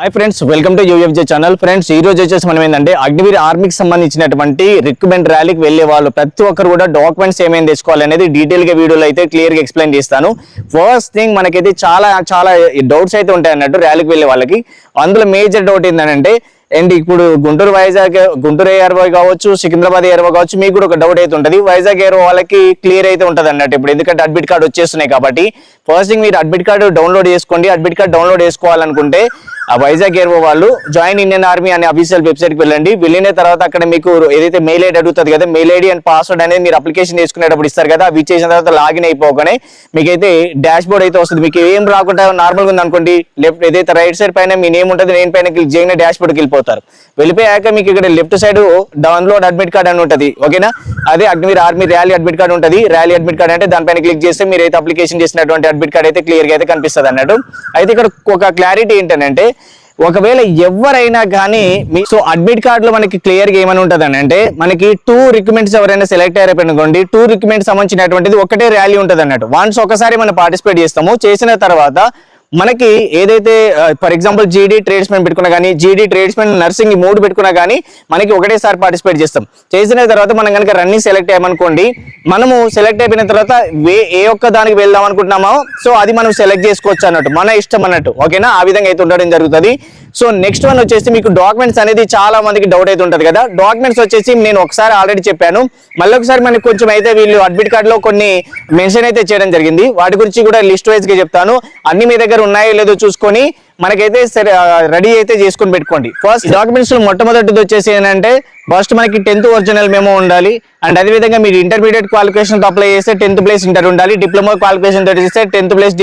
Hi friends welcome to UFJ channel friends ఈ రోజు వచ్చేసి మనం ఏంటంటే అగ్నివీర్ ఆర్మీకి సంబంధించినటువంటి రిక్రూట్మెంట్ ర్యాలీకి వెళ్ళే వాళ్ళు ప్రతి ఒక్కరు కూడా డాక్యుమెంట్స్ ఏమేమి తెచ్చుకోవాలి అనేది డీటెయిల్గా వీడియోలో అయితే క్లియర్గా ఎక్స్ప్లెయిన్ చేస్తాను. ఫస్ట్ థింగ్ మనకైతే చాలా చాలా డౌట్స్ అయితే ఉంటాయి అన్నట్టు ర్యాలీకి వెళ్ళే వాళ్ళకి. అందులో మేజర్ డౌట్ ఏంటంటే అండ్ ఇప్పుడు గుంటూరు వైజాగ్ గుంటూరు ఎయిర్వో కావచ్చు సికింద్రాబాద్ ఎయిర్వో కావచ్చు మీకు కూడా ఒక డౌట్ అయితే ఉంటుంది. వైజాగ్ ఎయిర్వో వాళ్ళకి క్లియర్ అయితే ఉంటుంది అన్నట్టు ఇప్పుడు. ఎందుకంటే అడ్మిట్ కార్డు వచ్చేస్తున్నాయి కాబట్టి. ఫస్ట్ థింగ్ మీరు అడ్మిట్ కార్డు డౌన్లోడ్ చేసుకోండి. అడ్మిట్ కార్డు డౌన్లోడ్ చేసుకోవాలనుకుంటే వైజాగ్ ఎయిర్వో వాళ్ళు జాయిన్ ఇండియన్ ఆర్మీ అనే అఫీషియల్ వెబ్సైట్కి వెళ్ళండి. వెళ్ళిన తర్వాత అక్కడ మీకు ఏదైతే మెయిల్ ఐడి అడుగుతుంది కదా మెయిల్ ఐడి అండ్ పాస్వర్డ్ అనేది మీరు అప్లికేషన్ చేసుకునేటప్పుడు ఇస్తారు కదా అవి ఇచ్చేసిన తర్వాత లాగిన్ అయిపోగానే మీకైతే డాష్ బోర్డ్ అయితే వస్తుంది. మీకు ఏం రాకుండా నార్మల్గా ఉంది అనుకోండి లెఫ్ట్ ఏదైతే రైట్ సైడ్ పైన మీ నేమ్ ఉంటుంది నేను పైన క్లిక్ చేయని డాష్ బోర్డ్కి వెళ్ళిపోతారు. వెళ్ళిపోయాక మీకు ఇక్కడ left side download admit card అని ఉంటుంది ఓకేనా అదే Agniveer army rally admit card ఉంటుంది. ర్యాలీ అడ్మిట్ కార్డ్ అంటే దానిపైన క్లిక్ చేస్తే మీరు అయితే అప్లికేషన్ చేసినటువంటి అడ్మిట్ కార్డ్ అయితే క్లియర్గా అయితే కనిపిస్తుంది అన్నట్టు అయితే ఇక్కడ ఒక క్లారిటీ ఏంటంటే ఒకవేళ ఎవరైనా కానీ మీ సో అడ్మిట్ కార్డులో మనకి క్లియర్గా ఏమని ఉంటుందని అంటే మనకి టూ రిక్రూట్మెంట్స్ ఎవరైనా సెలెక్ట్ అయ్యారనుకోండి టూ రిక్రూట్మెంట్ సంబంధించినటువంటిది ఒకటే ర్యాలీ ఉంటుంది అన్నట్టు వన్స్ ఒకసారి మనం పార్టిసిపేట్ చేస్తాము చేసిన తర్వాత మనకి ఏదైతే ఫర్ ఎగ్జాంపుల్ జీడీ ట్రేడ్స్మెన్ పెట్టుకున్నా కానీ జీడీ ట్రేడ్స్మెన్ నర్సింగ్ ఈ మూడు పెట్టుకున్నా కానీ మనకి ఒకటేసారి పార్టిసిపేట్ చేస్తాం. చేసిన తర్వాత మనం కనుక రన్నింగ్ సెలెక్ట్ అయ్యామనుకోండి మనము సెలెక్ట్ అయిపోయిన తర్వాత ఏ ఒక్క దానికి వెళ్దాం అనుకుంటున్నామో సో అది మనం సెలెక్ట్ చేసుకోవచ్చు అన్నట్టు మన ఇష్టం అన్నట్టు. ఓకేనా ఆ విధంగా అయితే ఉండడం జరుగుతుంది. సో నెక్స్ట్ వన్ వచ్చేసి మీకు డాక్యుమెంట్స్ అనేది చాలా మందికి డౌట్ అయితే ఉంటుంది కదా. డాక్యుమెంట్స్ వచ్చేసి నేను ఒకసారి ఆల్రెడీ చెప్పాను. మళ్ళీ ఒకసారి మనకి కొంచెం అయితే వీళ్ళు అడ్మిట్ కార్డులో కొన్ని మెన్షన్ అయితే చేయడం జరిగింది. వాటి గురించి కూడా లిస్ట్ వైజ్గా చెప్తాను. అన్ని మీ దగ్గర ఉన్నాయో లేదో చూసుకొని మనకైతే రెడీ అయితే చేసుకొని పెట్టుకోండి. ఫస్ట్ డాక్యుమెంట్స్ మొట్టమొదటిది వచ్చేసి ఏంటంటే ఫస్ట్ మనకి టెన్త్ ఒరిజినల్ మేము ఉండాలి. అండ్ అదేవిధంగా మీరు ఇంటర్మీడియట్ క్వాలిఫికేషన్ అప్లై చేస్తే టెన్త్ ప్లేస్ ఇంటర్ ఉండాలి. డిప్లొమా క్వాలిఫికేషన్ తోటి చేస్తే tenth place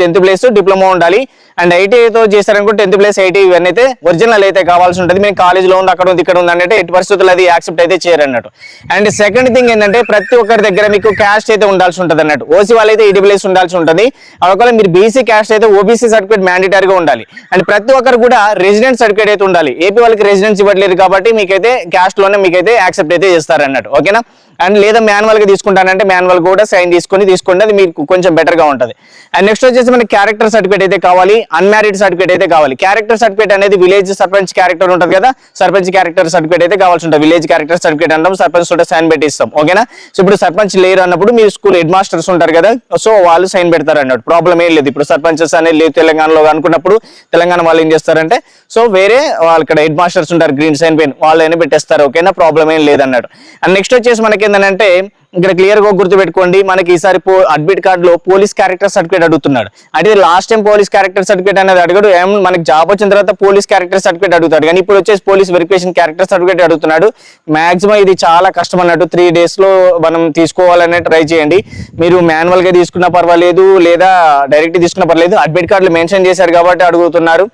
tenth place diploma ఉండాలి. అండ్ ఐటీఐతో చేశారనుకో టెన్త్ ప్లేస్ ఐటీ ఇవన్నీ అయితే ఒరిజినల్ అయితే కావాల్సి ఉంటుంది. మేము కాలేజ్లో ఉంది అక్కడ ఉంది ఇక్కడ ఉంది అంటే ఎట్టి పరిస్థితులు అది యాక్సెప్ట్ అయితే చేయరు అన్నట్టు. అండ్ సెకండ్ థింగ్ ఏంటంటే ప్రతి ఒక్కరి దగ్గర మీకు క్యాస్ట్ అయితే ఉండాల్సి ఉంటుంది అన్నట్టు. ఓసీ వాళ్ళైతే ఈటీ ప్లేస్ ఉండాల్సి ఉంటుంది. ఒకవేళ మీరు బీసీ క్యాస్ట్ అయితే ఓబీసీ సర్టిఫికేట్ మ్యాండేటరీగా ఉండాలి. అండ్ ప్రతి ఒక్కరు కూడా రెసిడెంట్ సర్టిఫికేట్ అయితే ఉండాలి. ఏపీ వాళ్ళకి రెసిడెన్స్ ఇవ్వట్లేదు కాబట్టి మీకైతే క్యాస్ట్ మీకు మీకైతే యాక్సెప్ట్ అయితే చేస్తారు అన్నట్టు ఓకేనా? అండ్ లేదా మాన్యువల్గా తీసుకుంటానంటే మాన్యువల్ కూడా సైన్ తీసుకొని తీసుకోండి అది మీకు కొంచెం బెటర్గా ఉంటుంది. అండ్ నెక్స్ట్ వచ్చేసి మనకి క్యారెక్టర్ సర్టిఫికేట్ అయితే కావాలి అన్మ్యారీడ్ సర్టిఫికేట్ అయితే కావాలి. క్యారెక్టర్ సర్టిఫికేట్ అనేది విలేజ్ సర్పంచ్ క్యారెక్టర్ ఉంటుంది కదా సర్పంచ్ క్యారెక్టర్ సర్టిఫికేట్ అయితే కావాల్సి ఉంటుంది. విలేజ్ క్యారెక్టర్ సర్టిఫికేట్ అంటాం సర్పంచ్ తోట సైన్ పెట్టి ఇస్తాం ఓకేనా? సో ఇప్పుడు సర్పంచ్ లేరు అన్నప్పుడు మీరు స్కూల్ హెడ్ మాస్టర్స్ ఉంటారు కదా సో వాళ్ళు సైన్ పెడతారు అన్నట్టు ప్రాబ్లం ఏం లేదు. ఇప్పుడు సర్పంచెస్ అనేది లేదు తెలంగాణలో అనుకున్నప్పుడు తెలంగాణ వాళ్ళు ఏం చేస్తారంటే సో వేరే వాళ్ళు ఇక్కడ హెడ్ మాస్టర్స్ ఉంటారు గ్రీన్ సైన్ పెయిన్ వాళ్ళు అయినా పెట్టేస్తారు. ఓకేనా? ప్రాబ్లం ఏం లేదన్నాడు. అండ్ నెక్స్ట్ వచ్చేసి మనకి ఏంటంటే ఇక్కడ క్లియర్గా గుర్తు పెట్టుకోండి మనకి ఈసారి అడ్మిట్ కార్డ్లో పోలీస్ క్యారెక్టర్ సర్టిఫికేట్ అడుగుతున్నాడు. అంటే last time police character certificate అనేది అడగడు ఏం మనకి జాబ్ వచ్చిన తర్వాత పోలీస్ క్యారెక్టర్ సర్టిఫికేట్ అడుగుతాడు. కానీ ఇప్పుడు వచ్చేసి పోలీస్ వెరిఫికేషన్ క్యారెక్టర్ సర్టిఫికేట్ అడుగుతున్నాడు. మాక్సిమం ఇది చాలా కష్టం అన్నట్టు త్రీ డేస్లో మనం తీసుకోవాలనే ట్రై చేయండి. మీరు మాన్యువల్గా తీసుకున్నా పర్వాలేదు లేదా డైరెక్ట్ తీసుకున్నా పర్లేదు అడ్మిట్ కార్డులు మెన్షన్ చేశారు కాబట్టి అడుగుతున్నారు.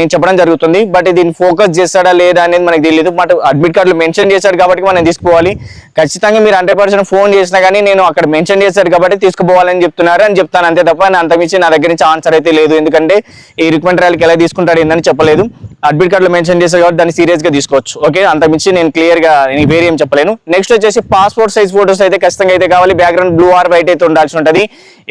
నేను చెప్పడం జరుగుతుంది. బట్ దీన్ని ఫోకస్ చేస్తాడా లేదా అనేది మనకు తెలియదు. బట్ అడ్మిట్ కార్డులు మెన్షన్ చేశారు కాబట్టి మనం తీసుకోవాలి. ఖచ్చితంగా మీరు హండ్రెడ్ నేను ఫోన్ చేసినా కానీ నేను అక్కడ మెన్షన్ చేశారు కాబట్టి తీసుకుపోవాలని చెప్తున్నారు అని చెప్తాను. అంతే తప్ప నేను అంతమించి నా దగ్గర నుంచి ఆన్సర్ అయితే లేదు. ఎందుకంటే ఈ రిక్మెంట్ ర్యాలీకి ఎలా తీసుకుంటాడు ఏందని చెప్పలేదు. అడ్మిట్ కార్డులో మెన్షన్ చేశారు కాబట్టి దాన్ని సీరియస్గా తీసుకోవచ్చు ఓకే అంతమించి నేను క్లియర్గా నేను వేరే ఏం చెప్పలేను. నెక్స్ట్ వచ్చేసి పాస్పోర్ట్ సైజ్ ఫోటోస్ అయితే ఖచ్చితంగా అయితే కావాలి. బ్యాక్గ్రౌండ్ బ్లూ ఆర్ వైట్ అయితే ఉండాల్సి ఉంటుంది.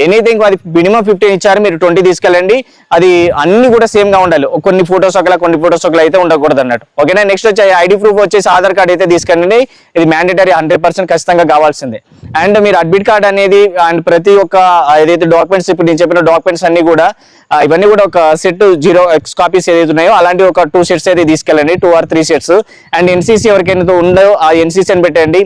ఎనీథింగ్ అది మినిమం ఫిఫ్టీన్ ఇచ్చారు. మీరు ట్వంటీ తీసుకెళ్ళండి. అది అన్ని కూడా సేమ్గా ఉండాలి. కొన్ని ఫోటోస్ ఒకలా కొన్ని ఫోటోస్ ఒకలా అయితే ఉండకూడదు అన్నట్టు. ఓకేనా నెక్స్ట్ వచ్చి ఐడి ప్రూఫ్ వచ్చేసి ఆధార్ కార్డ్ అయితే తీసుకెళ్ళండి. ఇది మ్యాండేటరీ హండ్రెడ్ పర్సెంట్ ఖచ్చితంగా కావాల్సిందే. అండ్ మీరు అడ్మిట్ కార్డ్ అనేది అండ్ ప్రతి ఒక్క ఏదైతే డాక్యుమెంట్స్ ఇప్పుడు నేను చెప్పిన డాక్యుమెంట్స్ అన్ని కూడా ఇవన్నీ కూడా ఒక సెట్ జీరో ఎక్స్ కాపీస్ ఏదైతే ఉన్నాయో అలాంటి ఒక టూ సెట్స్ అయితే తీసుకెళ్ళండి. Two or three sets and NCC ఎవరికైనా ఉందో ఆ ఎన్సీసీ అని పెట్టండి.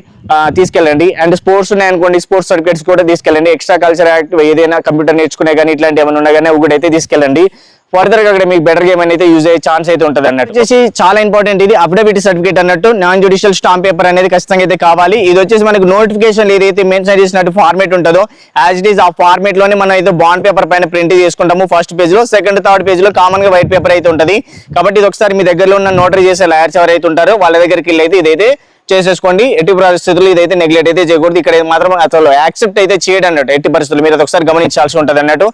తీసుకెళ్ళండి. అండ్ స్పోర్ట్స్ ఉన్నాయనుకోండి స్పోర్ట్స్ సర్టిఫికేట్స్ కూడా తీసుకెళ్ళండి. ఎక్స్ట్రా కల్చర్ యాక్ట్ ఏదైనా కంప్యూటర్ నేర్చుకునే కానీ ఇట్లాంటి ఏమైనా ఉన్నా కానీ ఒకటి కూడా అయితే తీసుకెళ్ళండి. ఫర్దర్గా అక్కడ మీకు బెటర్ గేమ్ అయితే యూజ్ అయ్యే ఛాన్స్ అయితే ఉంటుంది అన్నట్టు. వచ్చేసి చాలా ఇంపార్టెంట్ ఇది. అఫిడవిట్ సర్టిఫికేట్ అన్నట్టు నాన్ జుడిషియల్ స్టాంప్ పేపర్ అనేది ఖచ్చితంగా అయితే కావాలి. ఇది వచ్చేసి మనకు నోటిఫికేషన్ ఏదైతే మెన్షన్ చేసినట్టు ఫార్మేట్ ఉంటుందో యాజ్ ఇట్ ఈస్ ఆ ఫార్మేట్లోనే మనం అయితే బాండ్ పేపర్ పైన ప్రింట్ చేసుకుంటాము ఫస్ట్ పేజ్లో. సెకండ్ థర్డ్ పేజ్లో కామన్గా వైట్ పేపర్ అయితే ఉంటుంది. కాబట్టి ఇది ఒకసారి మీ దగ్గరలో ఉన్న నోటరీ చేసే లాయర్స్ ఎవరైతే ఉంటారో వాళ్ళ దగ్గరికి వెళ్ళి అయితే ఇదైతే చేసేసుకోండి. ఎట్టి పరిస్థితులు ఇదైతే నెగ్లెక్ట్ అయితే చేయకూడదు. ఇక్కడ మాత్రం అసలు యాక్సెప్ట్ అయితే చేయడం అన్నట్టు ఎట్టి పరిస్థితులు మీరు ఒకసారి గమనించాల్సి ఉంటుంది అన్నట్టు